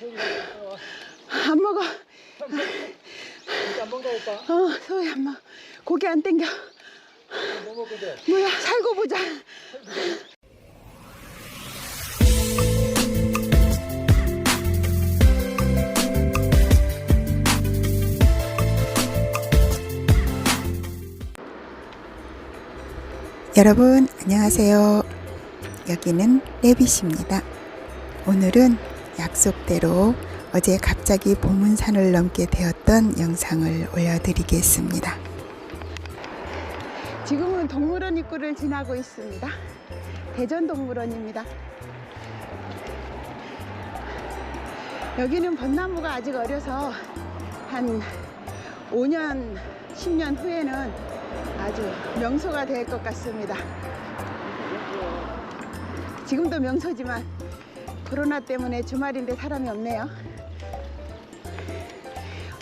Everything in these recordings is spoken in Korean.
안 먹어. 안 먹다 오빠. 어, 소희 안 먹어. 고기 안 땡겨. 뭐 먹게 돼? 뭐야, 살고 보자. 여러분 안녕하세요. 여기는 레빗입니다. 오늘은 약속대로 어제 갑자기 보문산을 넘게 되었던 영상을 올려드리겠습니다. 지금은 동물원 입구를 지나고 있습니다. 대전동물원입니다. 여기는 벚나무가 아직 어려서 한 5년, 10년 후에는 아주 명소가 될 것 같습니다. 지금도 명소지만 코로나 때문에 주말인데 사람이 없네요.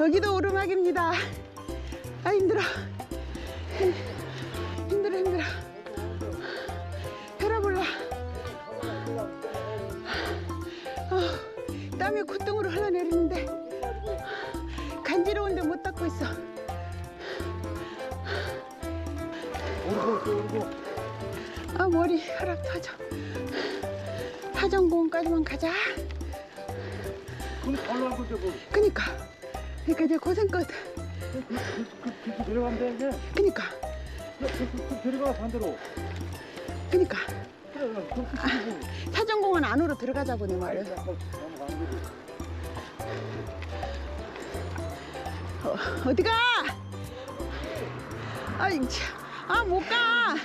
여기도 오르막입니다. 아 힘들어. 가자 그럼 하고 저거. 그니까 그니까 이제 고생껏 그, 그, 그, 그, 내려가면 돼 이제. 그니까 그, 그, 그, 데려가 반대로. 그니까 그래 그래. 그, 그, 그, 사정공원 안으로 들어가자고 내 말이야 그. 넘어가는 거지. 어, 어디 가 아이 아 못 가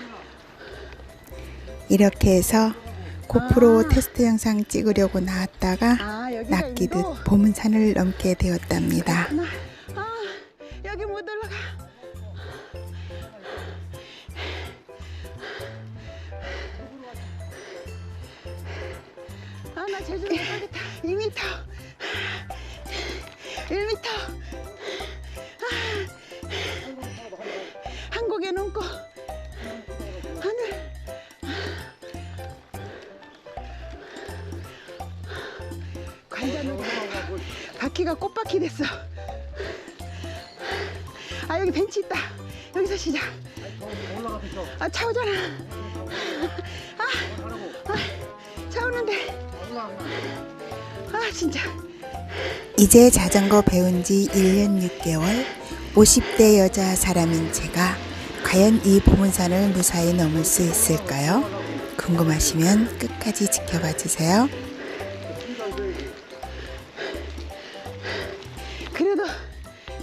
이렇게 해서 고프로 아. 테스트 영상 찍으려고 나왔다가 아 낚이듯? 보문산을 넘게 되었답니다. 아, 여기 못 올라가. 아, 나 제주도 못 가겠다. 2m. 1m. 됐어. 아 여기 벤치 있다. 여기서 시작. 아 차 오잖아. 하라고. 차 오는데. 올라가. 아 진짜. 이제 자전거 배운 지 1년 6개월 50대 여자 사람인 제가 과연 이 보문산을 무사히 넘을 수 있을까요? 궁금하시면 끝까지 지켜봐 주세요.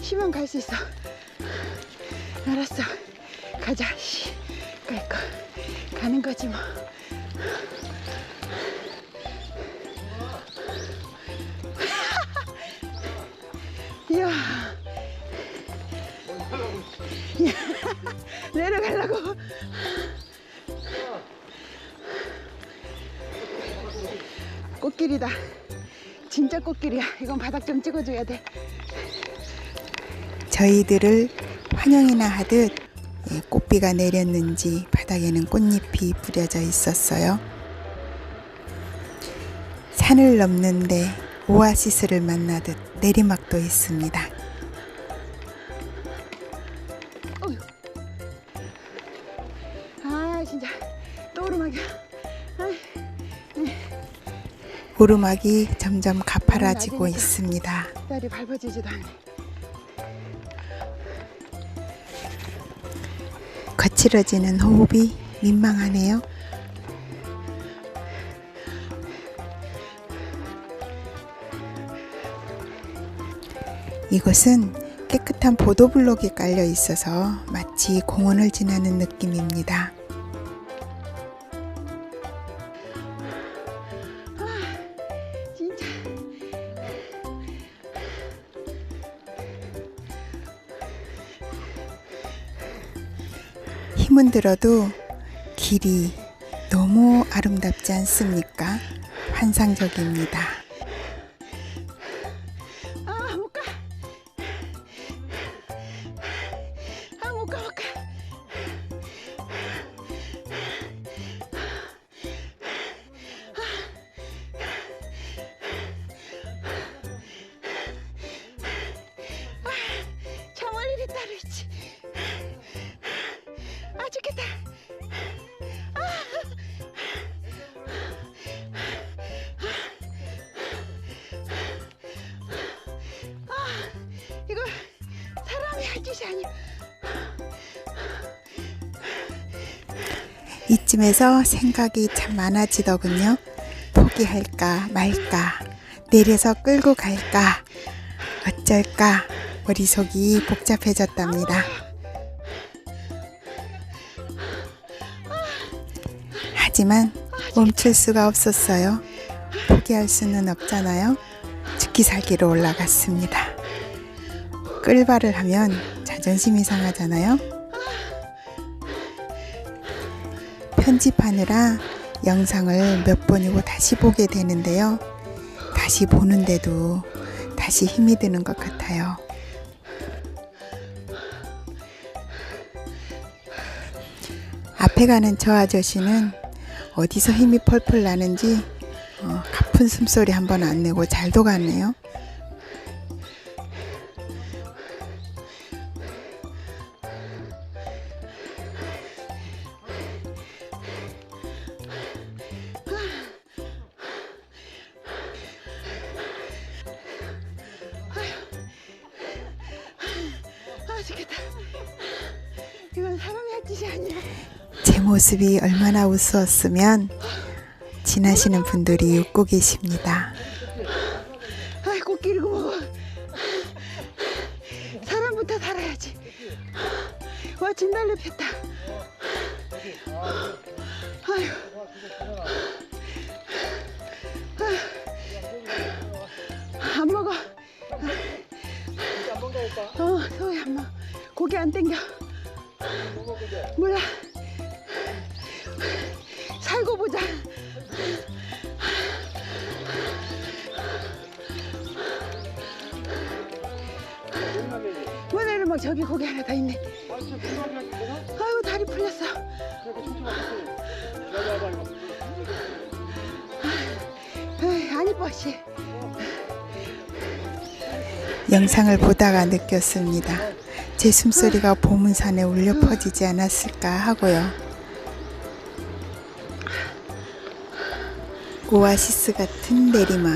쉬면 갈 수 있어. 알았어. 가자. 씨. 갈거 가는 거지 뭐. 이야. 내려가려고. 꽃길이다. 진짜 꽃길이야. 이건 바닥 좀 찍어줘야 돼. 저희들을 환영이나 하듯 예, 꽃비가 내렸는지 바닥에는 꽃잎이 뿌려져 있었어요. 산을 넘는데 오아시스를 만나듯 내리막도 있습니다. 아 진짜 또 오르막이야. 아이, 오르막이 점점 가파라지고 낮으니까. 있습니다. 다리 밟아지지도 않네. 거칠어지는 호흡이 민망하네요. 이곳은 깨끗한 보도블록이 깔려 있어서 마치 공원을 지나는 느낌입니다. 힘은 들어도 길이 너무 아름답지 않습니까? 환상적입니다. 아 못 가. 아 못 가 못 가. 아니야. 이쯤에서 생각이 참 많아지더군요. 포기할까 말까, 내려서 끌고 갈까, 어쩔까, 머릿속이 복잡해졌답니다. 하지만 멈출 수가 없었어요. 포기할 수는 없잖아요. 죽기 살기로 올라갔습니다. 끌발을 하면 자존심이 상하잖아요. 편집하느라 영상을 몇 번이고 다시 보게 되는데요. 다시 보는데도 다시 힘이 드는 것 같아요. 앞에 가는 저 아저씨는 어디서 힘이 펄펄 나는지 어, 가쁜 숨소리 한 번 안 내고 잘도 가네요. 제 모습이 얼마나 우스웠으면 지나시는 분들이 웃고 계십니다. 아이 꽃길이고 뭐고. 사람부터 살아야지. 와 진달래 폈다. 아유. 아, 안 먹어. 어, 소희 안 먹어. 고기 안 땡겨. 몰라. 살고 보자. 뭐내를 막 저기 고기 하나 더 있네. 아유 다리 풀렸어. 안 이뻐 씨. 영상을 보다가 느꼈습니다. 제 숨소리가 보문산에 울려 퍼지지 않았을까 하고요. 오아시스 같은 내리막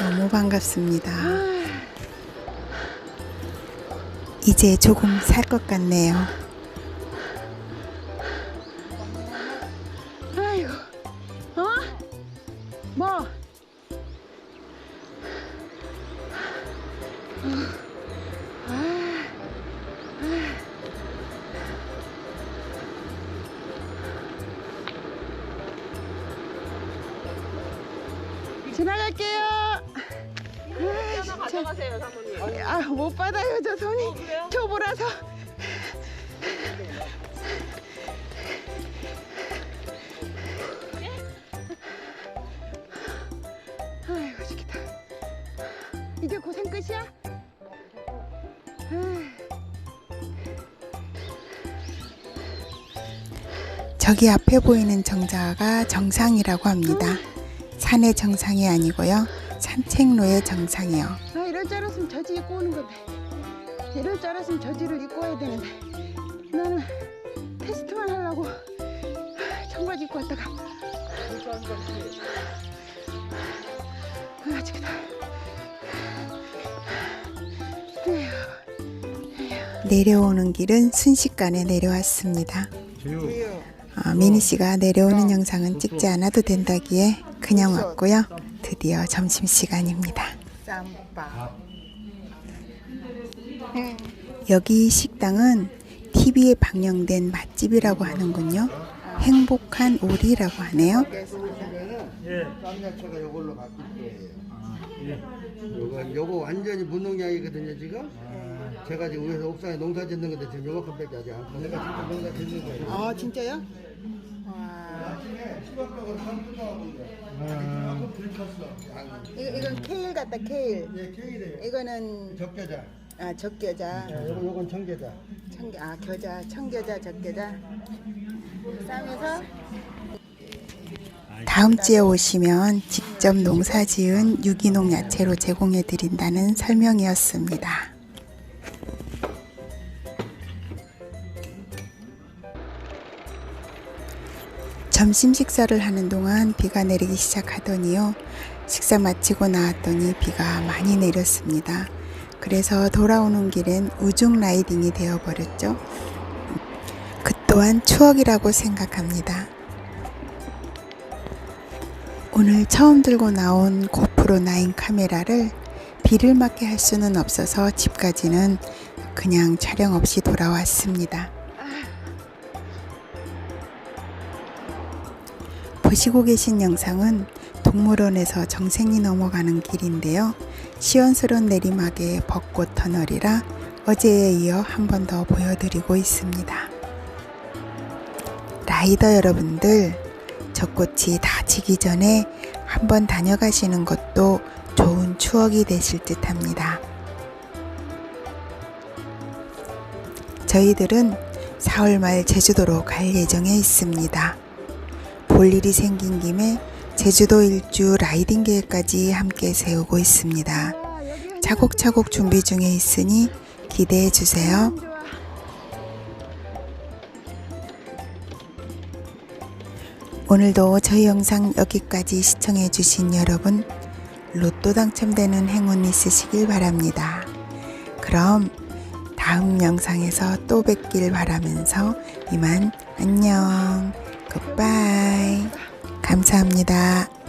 너무 반갑습니다. 이제 조금 살 것 같네요. 지나갈게요. 아, 진짜. 가져가세요, 사모님. 아, 못 받아요, 저 손이 어, 그래요? 초보라서. 아이고, 죽겠다. 이제 고생 끝이야? 아, 저기 앞에 보이는 정자가 정상이라고 합니다. 산의 정상이 아니고요. 산책로의 정상이요. 아, 이럴 줄 알았으면 저지 입고 오는 건데. 이럴 줄 알았으면 저지를 입고 와야 되는데. 나는 테스트만 하려고 청바지 입고 왔다가. 아. 에휴. 내려오는 길은 순식간에 내려왔습니다. 아, 미니 씨가 내려오는 영상은 찍지 않아도 된다기에 그냥 왔고요. 드디어 점심 시간입니다. 여기 식당은 TV에 방영된 맛집이라고 하는군요. 행복한 오리라고 하네요. 쌈야채가 요걸로 바뀔 거예요. 요거 요거 완전히 무농약이거든요 지금. 제가 지금 위에서 옥상에 농사 짓는 건데 지금 요만큼밖에 아직 안 커. 내가 진짜 농사 짓는 거예요. 아, 진짜요? 와. 이거, 이건 케일 같다, 케일. 예, 케일이에요. 이거는 적게자. 아, 적겨자. 예, 요건 요건 청게자. 청겨, 아, 겨자, 청겨자, 적겨자. 쌈에서 다음 주에 오시면 직접 농사 지은 유기농 야채로 제공해 드린다는 설명이었습니다. 점심 식사를 하는 동안 비가 내리기 시작하더니요. 식사 마치고 나왔더니 비가 많이 내렸습니다. 그래서 돌아오는 길엔 우중 라이딩이 되어버렸죠. 그 또한 추억이라고 생각합니다. 오늘 처음 들고 나온 고프로 9 카메라를 비를 맞게 할 수는 없어서 집까지는 그냥 촬영 없이 돌아왔습니다. 보시고 계신 영상은 동물원에서 정생이 넘어가는 길인데요. 시원스러운 내리막의 벚꽃 터널이라 어제에 이어 한 번 더 보여드리고 있습니다. 라이더 여러분들, 저 꽃이 다 지기 전에 한번 다녀가시는 것도 좋은 추억이 되실 듯 합니다. 저희들은 4월 말 제주도로 갈 예정에 있습니다. 볼 일이 생긴 김에 제주도 일주 라이딩 계획까지 함께 세우고 있습니다. 차곡차곡 준비 중에 있으니 기대해 주세요. 오늘도 저희 영상 여기까지 시청해 주신 여러분 로또 당첨되는 행운 있으시길 바랍니다. 그럼 다음 영상에서 또 뵙길 바라면서 이만 안녕 굿바이 감사합니다.